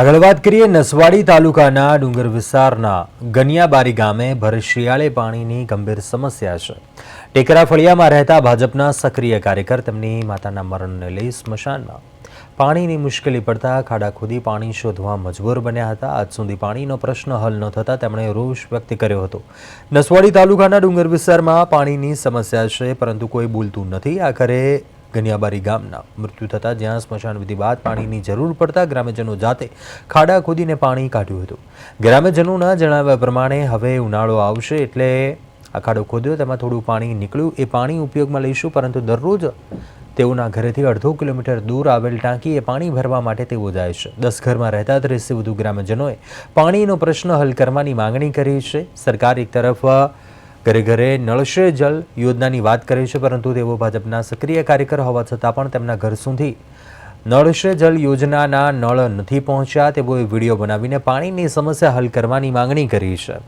આગળ વાત કરીએ નસવાડી તાલુકાના ડુંગર વિસ્તારના ગનિયાબારી ગામે ભર શિયાળે પાણીની ગંભીર સમસ્યા છે. ટેકરા ફળિયામાં રહેતા ભાજપના સક્રિય કાર્યકર તેમની માતાના મરણને લઈ સ્મશાનમાં પાણીની મુશ્કેલી પડતા ખાડા ખોદી પાણી શોધવા મજબૂર બન્યા હતા. આજ સુધી પાણીનો પ્રશ્ન હલ ન થતા તેમણે રોષ વ્યક્ત કર્યો હતો. નસવાડી તાલુકાના ડુંગર વિસ્તારમાં પાણીની સમસ્યા છે, પરંતુ કોઈ બોલતું નથી. આખરે ગનિયાબારી ગામના મૃત્યુ થતાં જ્યાં સ્મશાન વિધિ બાદ પાણીની જરૂર પડતા ગ્રામ્યજનો જાતે ખાડા ખોદીને પાણી કાઢ્યું હતું. ગ્રામ્યજનોના જણાવ્યા પ્રમાણે હવે ઉનાળો આવશે એટલે આ ખાડો ખોદ્યો, તેમાં થોડું પાણી નીકળ્યું. એ પાણી ઉપયોગમાં લઈશું, પરંતુ દરરોજ તેઓના ઘરેથી અડધો કિલોમીટર દૂર આવેલ ટાંકી એ પાણી ભરવા માટે તેઓ જાય છે. દસ ઘરમાં રહેતા ત્રીસથી વધુ ગ્રામજનોએ પાણીનો પ્રશ્ન હલ કરવાની માંગણી કરી છે. સરકાર એક તરફ ઘરે ઘરે નળશ્રે જલ યોજનાની વાત કરે છે, પરંતુ તેઓ ભાજપના સક્રિય કાર્યકર હોવા છતાં પણ તેમના ઘર સુધી નળશ્રે જલ યોજનાના નળ નથી પહોંચ્યા. તેઓએ વીડિયો બનાવીને પાણીની સમસ્યા હલ કરવાની માંગણી કરી છે.